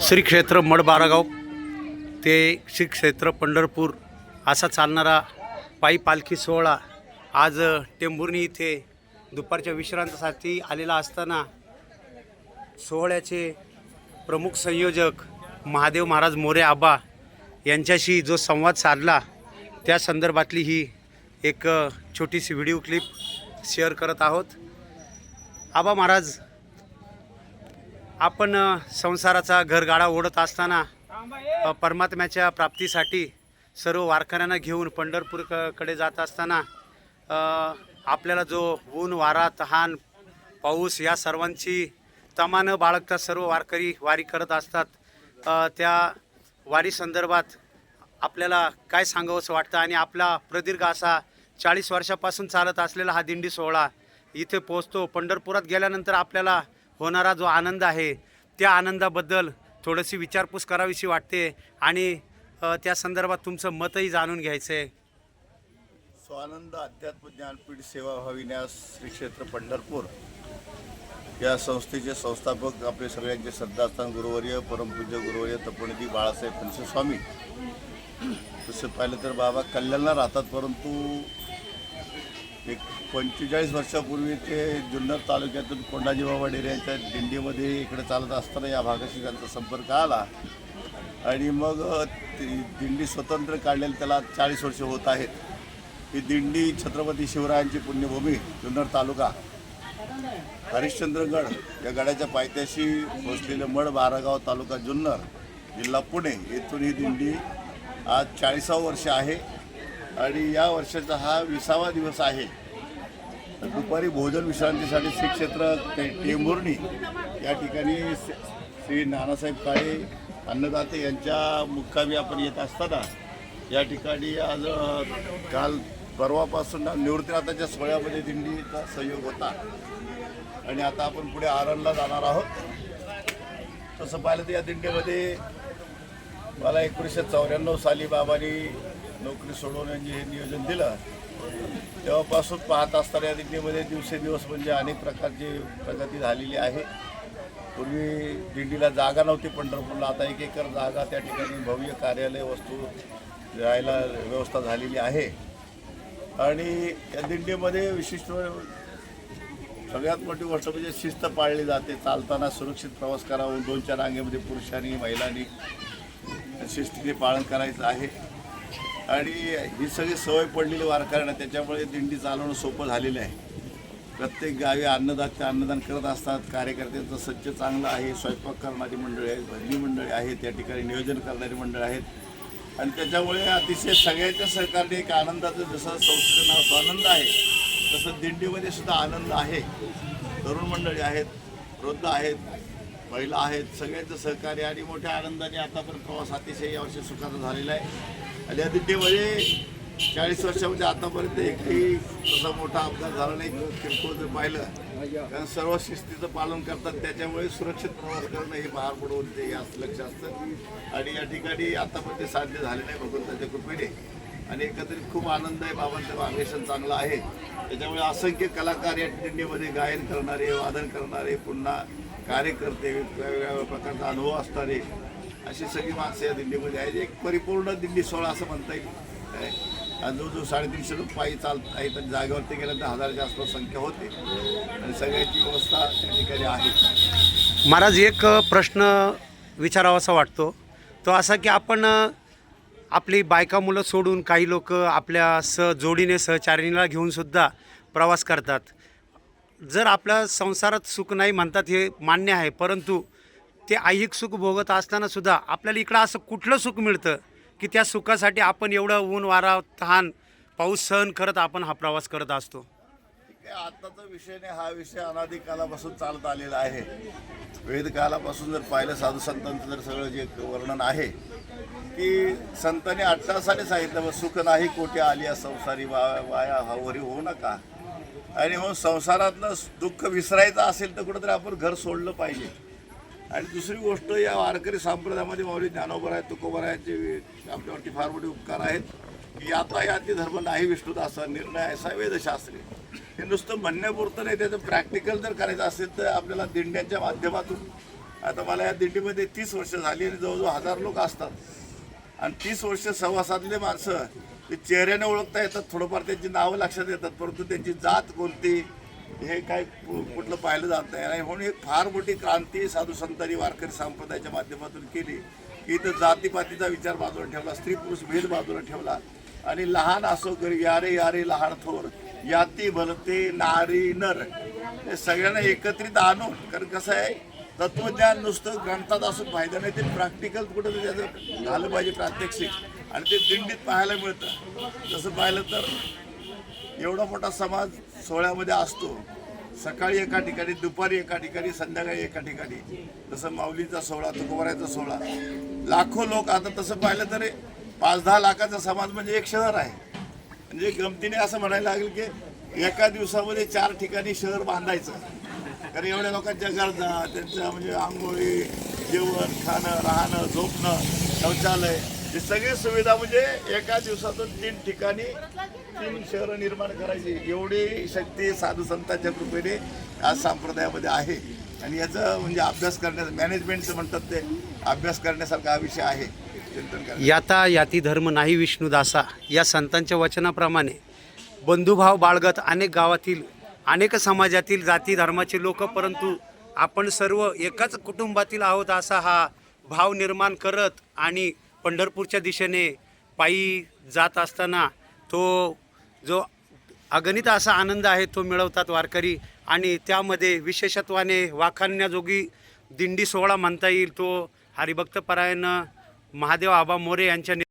श्री क्षेत्र मडबारागाव. ते श्री क्षेत्र पंढरपूर असा चालणारा पायी पालखी सोहळा आज टेंभुर्णी इथे दुपारच्या विश्रांतीसाठी आलेला असताना सोहळ्याचे प्रमुख संयोजक महादेव महाराज मोरे आबा यांच्याशी जो संवाद साधला त्या संदर्भातली ही एक छोटीशी व्हिडिओ क्लिप शेअर करत आहोत. आबा महाराज आपण संसाराचा घरगाडा ओढत असताना परमात्म्याच्या प्राप्तीसाठी सर्व वारकऱ्यांना घेऊन पंढरपूरकडे जात असताना आपल्याला जो ऊन वारा तहान पाऊस या सर्वांची तमानं बाळगतात बाळगता सर्व वारकरी वारी करत असतात. त्या वारी संदर्भात आपल्याला काय सांगावंसं वाटतं? आणि आपला प्रदीर्घ असा चाळीस वर्षापासून चालत असलेला हा दिंडी सोहळा इथे पोहोचतो. पंढरपुरात गेल्यानंतर आपल्याला होणारा जो आनंद आहे त्या आनंदाबद्दल थोडीशी विचारपूस करावीशी वाटते आणि त्या संदर्भात तुमचं मतही जाणून घ्यायचं आहे. स्वानंद अध्यात्म ज्ञानपीठ सेवा भाविन्यास श्री क्षेत्र पंढरपूर. या संस्थेचे संस्थापक आपले सगळ्यांचे श्रद्धास्थान गुरुवर्य परमपूज्य गुरुवर्य तपोनिधी बाळासाहेब पंचस्वामी तसं पाहिलं तर बाबा कल्याणला राहतात परंतु एक पंचेचाळीस वर्षापूर्वी ते जुन्नर तालुक्यातून कोंडाजीबाबा बाबा यांच्या दिंडीमध्ये इकडे चालत असताना या भागाशी त्यांचा संपर्क आला. आणि मग दिंडी स्वतंत्र काढलेली त्याला चाळीस वर्ष होत आहेत. ही दिंडी छत्रपती शिवरायांची पुण्यभूमी जुन्नर तालुका. हरिश्चंद्रगड या गडाच्या पायथ्याशी पोचलेलं मड बारागाव तालुका जुन्नर जिल्हा पुणे येथून ही दिंडी आज चाळीसावं वर्ष आहे. आणि या वर्षाचा हा विसावा दिवस आहे. दुपारी भोजन विश्रांतीसाठी श्री क्षेत्र ते- टेंभुर्णी या ठिकाणी श्री नानासाहेब काळे अन्नदाते यांच्या मुक्कामी आपण येत असताना या ठिकाणी आज काल परवापासून निवृत्तीनाथाच्या सोहळ्यामध्ये दिंडीचा सहयोग होता. आणि आता आपण पुढे आरणला जाणार आहोत. तसं पाहिलं तर या दिंडीमध्ये मला एकोणीसशे चौऱ्याण्णव साली बाबांनी नोकरी सोडवण्याचे हे नियोजन दिलं. तेव्हापासून पाहत असताना या दिंडीमध्ये दिवसेदिवस म्हणजे अनेक प्रकारची प्रगती झालेली आहे. पूर्वी दिंडीला जागा नव्हती पंढरपूरला. आता एक एकर जागा त्या ठिकाणी भव्य कार्यालय वस्तू राहायला व्यवस्था झालेली आहे. आणि या दिंडीमध्ये विशिष्ट सगळ्यात मोठी गोष्ट म्हणजे शिस्त पाळली जाते. चालताना सुरक्षित प्रवास करावा. दोनच्या रांगेमध्ये पुरुषांनी महिलांनी शिस्तीने पालन करायचं आहे. आणि ही सगळी सवय पडलेली वारकऱ्यांना त्याच्यामुळे दिंडी चालवणं सोपं झालेलं आहे. प्रत्येक गावी अन्नदाते अन्नदान करत असतात कार्यकर्त्यांचं सज्ज चांगलं आहे स्वयंपाक करणारी मंडळी आहेत भजनी मंडळी आहेत त्या ठिकाणी नियोजन करणारी मंडळी आहेत. आणि त्याच्यामुळे अतिशय सगळ्याच्या सहकार्याने एक आनंदाचं जसं संस्थेचं नाव स्वानंद आहे तसं दिंडीमध्ये सुद्धा आनंद आहे. तरुण मंडळी आहेत वृद्ध आहेत महिला आहेत सगळ्यांचं सहकार्य आणि मोठ्या आनंदाने आतापर्यंत प्रवास अतिशय यावर्षी सुखाचा झालेला आहे. आणि आदित्य म्हणजे चाळीस वर्षामध्ये आतापर्यंत एकही तसा मोठा अपघात झाला नाही. किरकोळ जर पाहिलं कारण सर्व शिस्तीचं पालन करतात त्याच्यामुळे सुरक्षित प्रवास करणं हे बाहेर पडवून ते असं लक्ष असतं. आणि या ठिकाणी आतापर्यंत साध्य झाले नाही भगवंताच्या कृपेने. आणि एकत्रित खूप आनंद आहे बाबांचं मार्गदर्शन चांगलं आहे. त्याच्यामुळे असंख्य कलाकार या दिंडीमध्ये गायन करणारे वादन करणारे पुन्हा कार्यकर्ते वेगवेगळ्या प्रकारचा अनुभव असणारे अशी सगळी माणसं या दिंडीमध्ये आहेत. एक परिपूर्ण दिंडी सोहळा असं म्हणता येईल. जो जो साडेतीनशे लोक पायी चालत आहेत आणि जागेवरती गेल्यानंतर हजाराच्या आसपास संख्या होते. आणि सगळ्याची व्यवस्था त्या ठिकाणी आहे. महाराज एक प्रश्न विचारावासा वाटतो. तो असा की आपण आपली बायका मुलं सोडून काही लोक आपल्या सह जोडीने सहचारिणीला घेऊन सुद्धा प्रवास करतात. जर आपल्या संसारात सुख नाही म्हणतात हे मान्य आहे परंतु ते ऐहिक सुख भोगत असताना सुद्धा आपल्याला इकडं असं कुठलं सुख मिळतं की त्या सुखासाठी आपण एवढं ऊन वारा तहान पाऊस सहन करत आपण हा प्रवास करत असतो? आत्ताचा विषय नाही हा विषय अनादी कालापासून चालत आलेला आहे. वेदकालापासून जर पाहिलं साधू संतांचं जर सगळं जे वर्णन आहे की संतांनी अट्टासाने सांगितलं मग सुख नाही कोठे आली या संसारी वा वाया हवरी होऊ नका. आणि मग संसारातलं दुःख विसरायचं असेल तर कुठंतरी आपण घर सोडलं पाहिजे. आणि दुसरी गोष्ट या वारकरी संप्रदायामध्ये माऊली ज्ञानोबर आहेत जे आपल्यावरती फार मोठे उपकार आहेत की यातायाती धर्म नाही विष्णुदासा निर्णय असा वेदशास्त्री. हे नुसतं म्हणण्यापुरतं नाही त्याचं प्रॅक्टिकल जर करायचं असेल तर आपल्याला दिंड्यांच्या माध्यमातून आता मला या दिंडीमध्ये तीस वर्ष झाली आणि जवळजवळ हजार लोक असतात. आणि तीस वर्ष सहवासातले माणसं ते चेहऱ्याने ओळखता येतात थोडंफार त्यांची नावं लक्षात येतात परंतु त्यांची जात कोणती हे काय कुठलं पाहिलं जात नाही. आणि म्हणून एक फार मोठी क्रांती साधू संतांनी वारकरी संप्रदायाच्या माध्यमातून केली. की इथं जातीपातीचा विचार बाजूला ठेवला स्त्री पुरुष भेद बाजूला ठेवला. आणि लहान असो घरी यारे यारे लहान थोर याती भलते नारी नर हे सगळ्यांना एकत्रित आणून कारण कसं आहे तत्वज्ञान नुसतं ग्रंथात असून फायदा नाही ते प्रॅक्टिकल कुठं त्याचं झालं पाहिजे प्रात्यक्षिक. आणि ते दिंडीत पाहायला मिळतं. तसं पाहिलं तर एवढा मोठा समाज सोहळ्यामध्ये असतो. सकाळी एका ठिकाणी दुपारी एका ठिकाणी संध्याकाळी एका ठिकाणी. जसं माऊलीचा सोहळा तुकोबऱ्याचा सोहळा. लाखो लोक आता तसं पाहिलं तर पाच दहा लाखाचा समाज म्हणजे एक शहर आहे. म्हणजे गमतीने असं म्हणायला लागेल की एका दिवसामध्ये चार ठिकाणी शहर बांधायचं. कारण एवढ्या लोकांच्या गरजा त्यांच्या म्हणजे आंघोळी जेवण खाणं राहणं झोपणं शौचालय ही सगळी सुविधा म्हणजे एका दिवसातून तीन ठिकाणी तीन शहरं निर्माण करायची. एवढी शक्ती साधू संतांच्या कृपेने आज संप्रदायामध्ये आहे. आणि याचं म्हणजे अभ्यास करण्याचं मॅनेजमेंटचं म्हणतात ते अभ्यास करण्यासारखा हा विषय आहे. चिंतन याता याती धर्म नाही विष्णुदासा. या संतांच्या वचनाप्रमाणे बंधुभाव बाळगत अनेक गावातील अनेक समाजातील जाती धर्माचे लोक परंतु आपण सर्व एकाच कुटुंबातील आहोत असा हा भाव निर्माण करत आणि पंढरपूरच्या दिशेने पायी जात असताना तो जो अगणित असा आनंद आहे तो मिळवतात वारकरी आणि त्यामध्ये विशेषत्वाने वाखाणण्याजोगी दिंडी सोहळा म्हणता येईल तो हरिभक्तपरायण महादेव आबा मोरे यांच्या